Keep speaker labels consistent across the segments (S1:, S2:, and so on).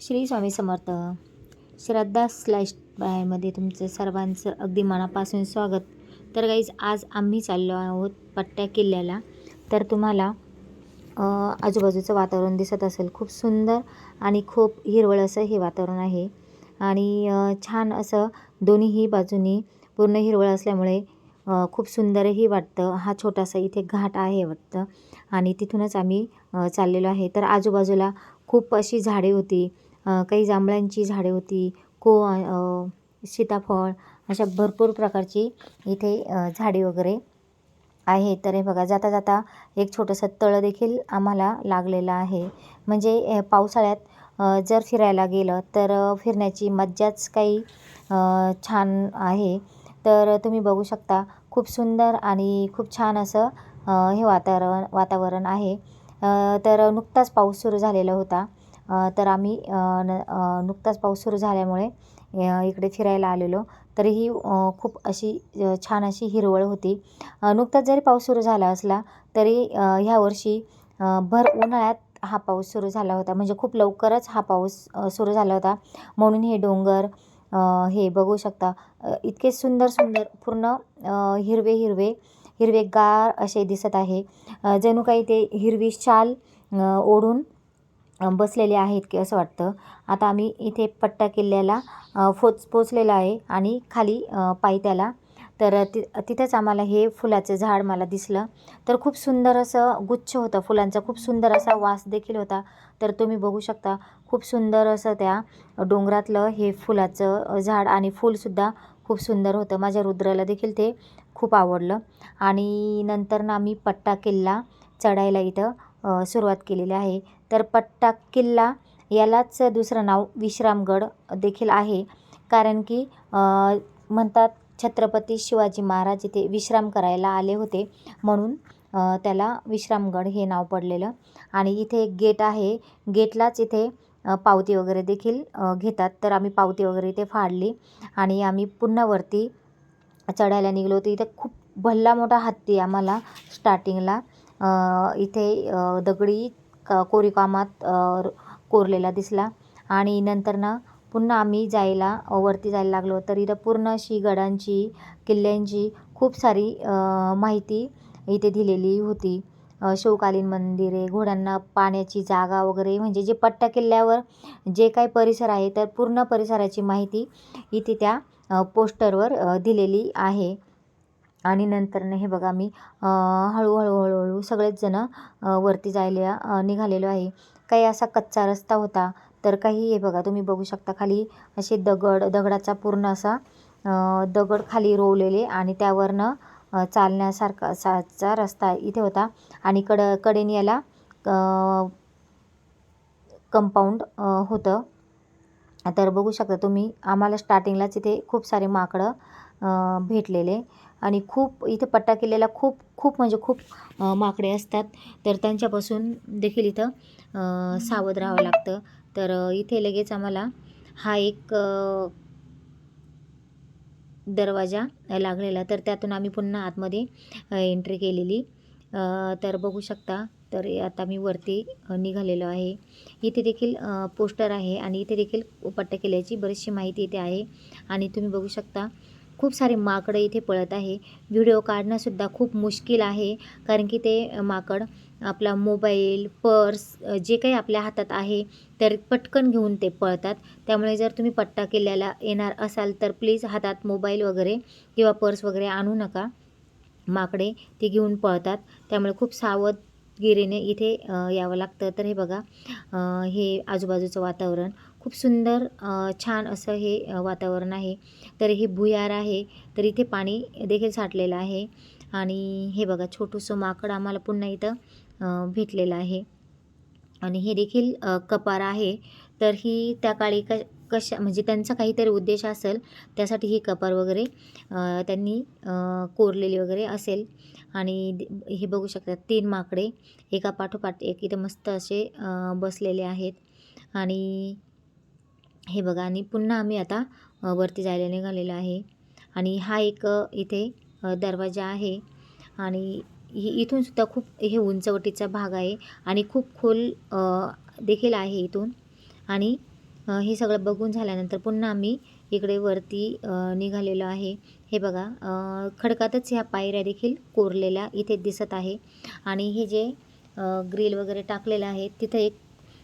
S1: श्री स्वामी समर्थ. श्रद्धा slash बायमध्ये तुमचं सर्वांचं अगदी मनापासून स्वागत. तर गाईज आज आम्ही चाललो आहोत पट्ट्या किल्ल्याला. तर तुम्हाला आजूबाजूचं वातावरण दिसत असेल. खूप सुंदर आणि खूप हिरवळ असं हे वातावरण आहे. आणि छान असं दोन्हीही बाजूनी पूर्ण हिरवळ असल्यामुळे खूप सुंदरही वाटतं. हा छोटासा इथे घाट आहे वाटतं. आणि तिथूनच आम्ही चाललेलो आहे. तर आजूबाजूला खूप अशी झाडे होती. काही जांभळांची झाडे होती को सीताफळ अशा भरपूर प्रकारची इथे झाडे वगैरे आहे. तर हे बघा जाता जाता एक छोटंसं तळं देखील आम्हाला लागलेलं आहे. म्हणजे पावसाळ्यात जर फिरायला गेलं तर फिरण्याची मज्जाच काही छान आहे. तर तुम्ही बघू शकता खूप सुंदर आणि खूप छान असं हे वातावरण वातावरण आहे. तर नुकताच पाऊस सुरू झालेला होता. तर आम्ही न नुकताच पाऊस सुरू झाल्यामुळे इकडे फिरायला आलेलो. तरीही खूप अशी छान अशी हिरवळ होती. नुकताच जरी पाऊस सुरू झाला असला तरी ह्या वर्षी भर उन्हाळ्यात हा पाऊस सुरू झाला होता. म्हणजे खूप लवकरच हा पाऊस सुरू झाला होता. म्हणून हे डोंगर हे बघू शकता. इतके सुंदर सुंदर पूर्ण हिरवे हिरवे हिरवेगार असे दिसत आहे. जणू काही ते हिरवी शाल ओढून बसलेले आहेत की असं वाटतं. आता आम्ही इथे पट्टा किल्ल्याला पोच पोचलेलो आहे आणि खाली पायथ्याला तर ति तिथंच आम्हाला हे फुलाचं झाड मला दिसलं. तर खूप सुंदर असं गुच्छ होतं फुलांचा. खूप सुंदर असा वास देखील होता. तर तुम्ही बघू शकता खूप सुंदर असं त्या डोंगरातलं हे फुलाचं झाड आणि फूलसुद्धा खूप सुंदर होतं. माझ्या रुद्राला देखील ते खूप आवडलं. आणि नंतर ना आम्ही पट्टा किल्ला चढायला इथं सुरुवात केलेली आहे. तर पट्टा किल्ला यालाच दुसरं नाव विश्रामगड देखील आहे. कारण की म्हणतात छत्रपती शिवाजी महाराज इथे विश्राम करायला आले होते. म्हणून त्याला विश्रामगड हे नाव पडलेलं. आणि इथे एक गेट आहे. गेटलाच इथे पावती वगैरे देखील घेतात. तर आम्ही पावती वगैरे इथे फाडली. आणि आम्ही पुन्हा वरती चढायला निघलो होतो. इथे खूप भल्ला मोठा हत्ती आम्हाला स्टार्टिंगला इथे दगडी क कोरीवकामात कोरलेला दिसला. आणि नंतरनं पुन्हा आम्ही जायला वरती जायला लागलो. तर इथं पूर्ण अशी गडांची किल्ल्यांची खूप सारी माहिती इथे दिलेली होती. शिवकालीन मंदिरे घोड्यांना पाण्याची जागा वगैरे म्हणजे जे पट्टा किल्ल्यावर जे काही परिसर आहे तर पूर्ण परिसराची माहिती इथे त्या पोस्टरवर दिलेली आहे. आणि नंतरनं हे बघा मी हळूहळू हळूहळू हळूहळू सगळेच जणं वरती जायला निघालेलो आहे. काही असा कच्चा रस्ता होता तर काही हे बघा तुम्ही बघू शकता खाली असे दगड दगडाचा पूर्ण असा दगड खाली रोवलेले आणि त्यावरनं चालण्यासारखा साचा रस्ता इथे होता आणि कड कडेने याला कंपाऊंड होतं. तर बघू शकता तुम्ही आम्हाला स्टार्टिंगलाच इथे खूप सारे माकडं भेटलेले. आणि खूप इथे पट्टा किल्ल्याला खूप खूप म्हणजे खूप माकडे असतात. तर त्यांच्यापासून देखील इथं सावध राहावं लागतं. तर इथे लगेच आम्हाला हा एक दरवाजा लागलेला. तर त्यातून आम्ही पुन्हा आतमध्ये एंट्री केलेली. तर बघू शकता. तर आता मी वरती निघालेलो आहे. इथे देखील पोस्टर आहे आणि इथे देखील पट्टा किल्ल्याची बरीचशी माहिती इथे आहे. आणि तुम्ही बघू शकता खूप सारे माकडं इथे पळत आहे. व्हिडिओ काढणंसुद्धा खूप मुश्किल आहे कारण की ते माकड आपला मोबाईल पर्स जे काही आपल्या हातात आहे तर पटकन घेऊन ते पळतात. त्यामुळे जर तुम्ही पट्टा किल्ल्याला येणार असाल तर प्लीज हातात मोबाईल वगैरे किंवा पर्स वगैरे आणू नका. माकडे ते घेऊन पळतात. त्यामुळे खूप सावधगिरीने इथे यावं लागतं. तर हे बघा हे आजूबाजूचं वातावरण. खूप सुंदर छान असं हे वातावरण आहे. तर हे भुयार आहे तर इथे पाणी देखील साठलेलं आहे. आणि हे बघा छोटूसं माकड आम्हाला पुन्हा इथं भेटलेलं आहे. आणि हे देखील कपार आहे. तर ही त्या काळी क कशा म्हणजे त्यांचा काहीतरी उद्देश असेल त्यासाठी ही कपार वगैरे त्यांनी कोरलेली वगैरे असेल. आणि हे बघू शकतात तीन माकडे एका पाठोपाठ एक इथं मस्त असे बसलेले आहेत. आणि हे बघा आणि पुन्हा आम्ही आता वरती जायला निघालेलो आहे. आणि हा एक इथे दरवाजा आहे. आणि इथून सुद्धा खूप हे उंचवटीचा भाग आहे. आणि खूप खोल देखील आहे इथून. आणि हे सगळं बघून झाल्यानंतर पुन्हा आम्ही इकडे वरती निघालेलो आहे. हे बघा खडकातच ह्या पायऱ्या देखील कोरलेल्या इथे दिसत आहे. आणि हे जे ग्रिल वगैरे टाकलेलं आहे तिथं एक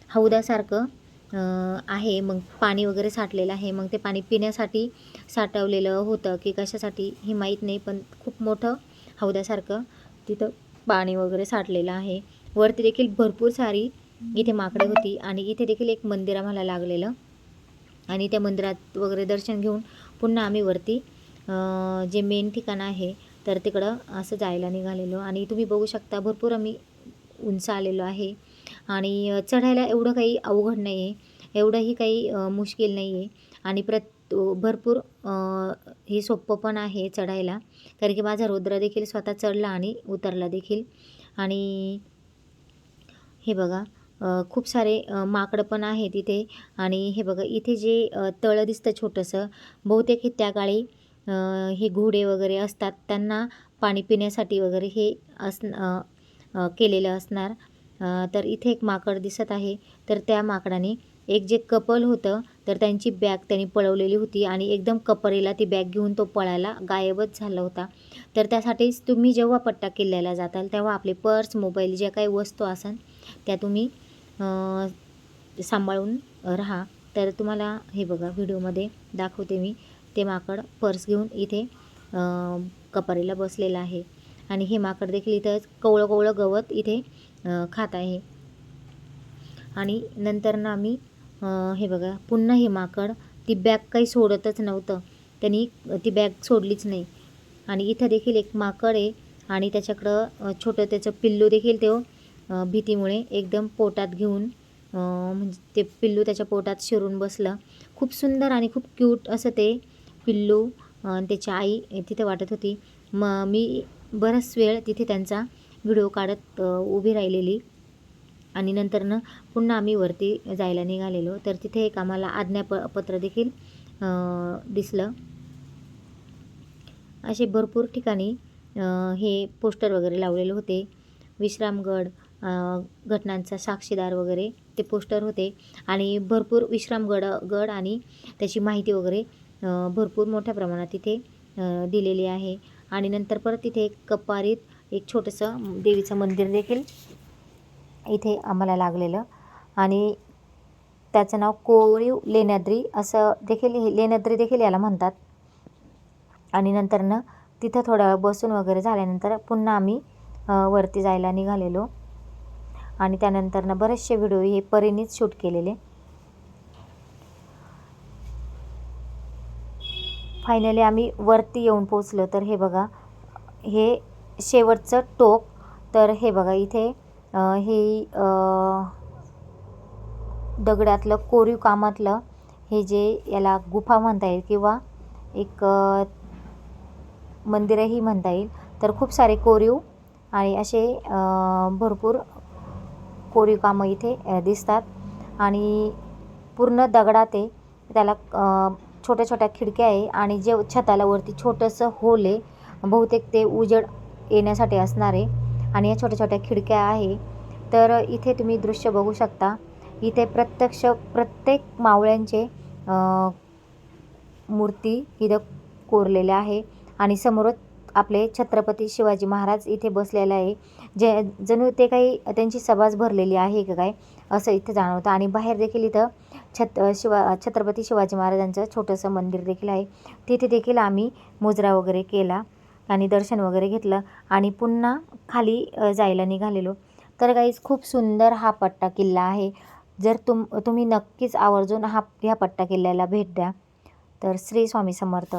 S1: हौदासारखं आहे. मग पाणी वगैरे साठलेलं आहे. मग ते पाणी पिण्यासाठी साठवलेलं होतं की कशासाठी हे माहीत नाही पण खूप मोठं हौद्यासारखं तिथं पाणी वगैरे साठलेलं आहे. वरती देखील भरपूर सारी इथे माकडे होती आणि इथे देखील एक मंदिर आम्हाला लागलेलं. आणि त्या मंदिरात वगैरे दर्शन घेऊन पुन्हा आम्ही वरती जे मेन ठिकाण आहे तर तिकडं असं जायला निघालेलो. आणि तुम्ही बघू शकता भरपूर आम्ही उंच आलेलो आहे. आणि चढायला एवढं काही अवघड नाही आहे एवढंही काही मुश्किल नाही आहे आणि प्रत भरपूर हे सोपं पण आहे चढायला. कारण की माझा रुद्र देखील स्वतः चढला आणि उतरला देखील. आणि हे बघा खूप सारे माकडं पण आहे तिथे आणि हे बघा इथे जे तळं दिसतं छोटंसं बहुतेक हे त्या काळी हे घोडे वगैरे असतात. त्यांना पाणी पिण्यासाठी वगैरे हे अस केलेलं असणार. तर इथे एक माकड दिसत आहे. तर त्या माकडाने एक जे कपल होतं तर त्यांची बॅग त्यांनी पळवलेली होती आणि एकदम कपरेला ती बॅग घेऊन तो पळायला गायबच झाला होता. तर त्यासाठीच तुम्ही जेव्हा पट्टा किल्ल्याला जाताल तेव्हा आपले पर्स मोबाईल ज्या काही वस्तू असन त्या तुम्ही सांभाळून राहा. तर तुम्हाला हे बघा व्हिडिओमध्ये दाखवते मी. ते माकड पर्स घेऊन इथे कपारीला बसलेलं आहे. आणि हे माकड देखील इथं कवळं कवळं गवत इथे खात आहे. आणि नंतर ना आम्ही हे बघा पुन्हा हे माकड ती बॅग काही सोडतच नव्हतं. त्यांनी ती बॅग सोडलीच नाही. आणि इथं देखील एक माकड आहे आणि त्याच्याकडं छोटं त्याचं पिल्लू देखील तो भीतीमुळे एकदम पोटात घेऊन म्हणजे ते पिल्लू त्याच्या पोटात शिरून बसलं. खूप सुंदर आणि खूप क्यूट असं ते पिल्लू आणि त्याची आई तिथे वाटत होती. मग मी बराच वेळ तिथे त्यांचा व्हिडिओ काढत उभी राहिलेली. आणि नंतरनं पुन्हा आम्ही वरती जायला निघालेलो. तर तिथे एक आम्हाला आज्ञाप पत्र देखील दिसलं. असे भरपूर ठिकाणी हे पोस्टर वगैरे लावलेले होते. विश्रामगड घटनांचा साक्षीदार वगैरे ते पोस्टर होते. आणि भरपूर विश्रामगड गड आणि त्याची माहिती वगैरे भरपूर मोठ्या प्रमाणात तिथे दिलेली आहे. आणि नंतर परत तिथे एक कपारीत एक छोटंसं देवीचं मंदिर देखील इथे आम्हाला लागलेलं. आणि त्याचं नाव कोरीव लेण्याद्री असं देखील हे- लेण्याद्री देखील याला म्हणतात. आणि नंतरनं तिथं थोडा वेळ बसून वगैरे झाल्यानंतर पुन्हा आम्ही वरती जायला निघालेलो. आणि त्यानंतरनं बरेचसे व्हिडिओ हे परीनेच शूट केलेले. फायनली आम्ही वरती येऊन पोचलो तर हे बघा हे शेवटचं टोक. तर हे बघा इथे हे दगडातलं कोरीव कामातलं हे जे याला गुफा म्हणता येईल किंवा एक मंदिरही म्हणता येईल. तर खूप सारे कोरीव आणि असे भरपूर कोरीव कामं इथे दिसतात. आणि पूर्ण दगडात आहे त्याला छोट्या छोट्या खिडक्या आहे आणि जे छताला वरती छोटंसं होल आहे बहुतेक ते उजेड येण्यासाठी असणारे आणि या छोट्या छोट्या खिडक्या आहे तर इथे तुम्ही दृश्य बघू शकता. इथे प्रत्यक्ष प्रत्येक मावळ्यांचे मूर्ती इथं कोरलेल्या आहे आणि समोरच आपले छत्रपती शिवाजी महाराज इथे बसलेले आहे. जे जणू ते काही त्यांची सभाच भरलेली आहे का काय असं इथे जाणवतं. आणि बाहेर देखील इथं छत शिवा छत्रपती शिवाजी महाराजांचं छोटंसं मंदिर देखील आहे. तिथे देखील आम्ही मुजरा वगैरे केला. आणि दर्शन वगैरे घेतलं आणि पुन्हा खाली जायला निघालेलो. तर गाईज खूप सुंदर हा पट्टा किल्ला आहे. जर तुम तुम्ही नक्कीच आवर्जून हा ह्या पट्टा किल्ल्याला भेट द्या. तर श्री स्वामी समर्थ.